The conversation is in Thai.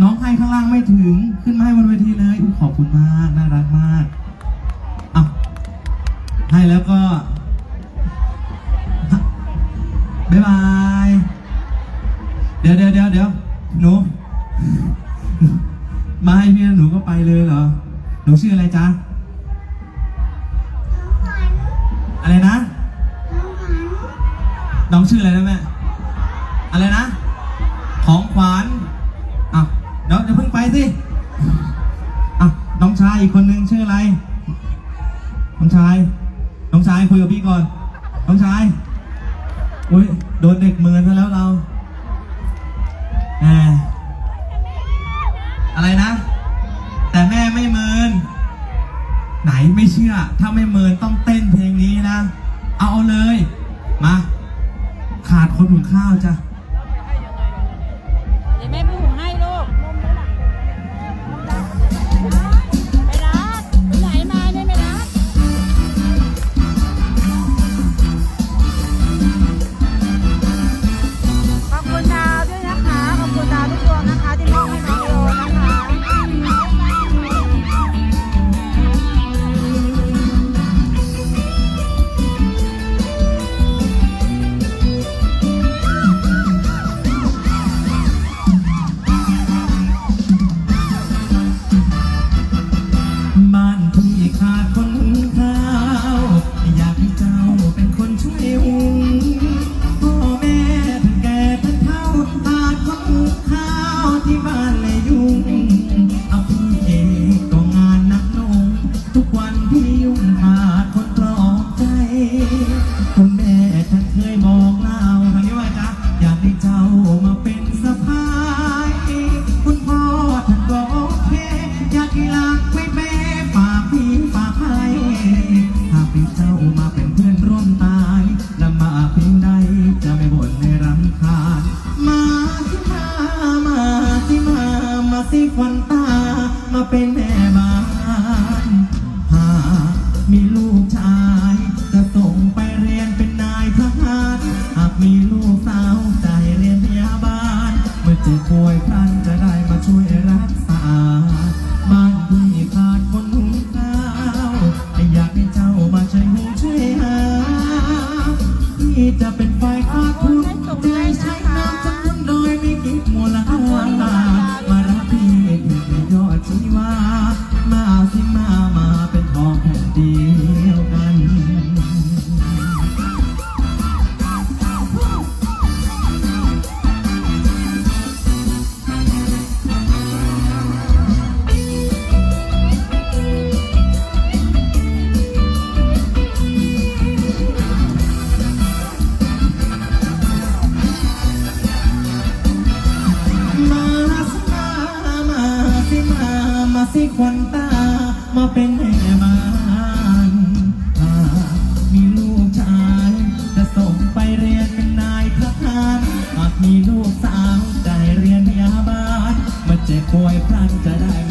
น้องให้ข้างล่างไม่ถึงขึ้นมาให้บนเวทีเลยอุ๊ยขอบคุณมากน่ารักมากอะให้แล้วก็บ๊ายบาย เดี๋ยวเดี๋ยวเดี๋ยวเดี๋ยวหนูมาให้พี่แล้วหนูก็ไปเลยเหรอ หนูชื่ออะไรจ๊ะอะไรนะ น้องชื่ออะไรนะแม่ อะไรนะของขวัญอะ เดี๋ยวเดี๋ยวเพิ่งไปสิอะน้องชายอีกคนนึงชื่ออะไร น้องชาย น้องชายคุยกับพี่ก่อน น้องชาย อุ้ยโดนเด็กเมินซะแล้วเราแหมอะไรนะ แต่แม่ไม่เมิน ไหนไม่เชื่อ ถ้าไม่เมินต้องเต้นเพลงนี้นะ เอาเอาเลย มา ขาดคนหุงข้าวจ้ะ มาเป็นเพื่อนร่วมตายลำบากเพียงใดจะไม่บ่นในรำคาญมาสิมา มาสิมา มาสิควันตา มาเป็นแม่บ้าน พี่จะเป็นฝ่ายขาดทุนใจใช้น้ำจำนวนโดยไม่คิดมูลค่ามารับพี่เป็นยอดชีวามาสิมามาเป็นทองแผ่นดียวกัน มาสิควันตามาเป็นแม่บ้านหากมีลูกชาย จะส่งไปเรียนเป็นนายทหารหากมีลูกสาวจะให้เรียนพยาบาลเมื่อเจ็บป่วยพลันจะได้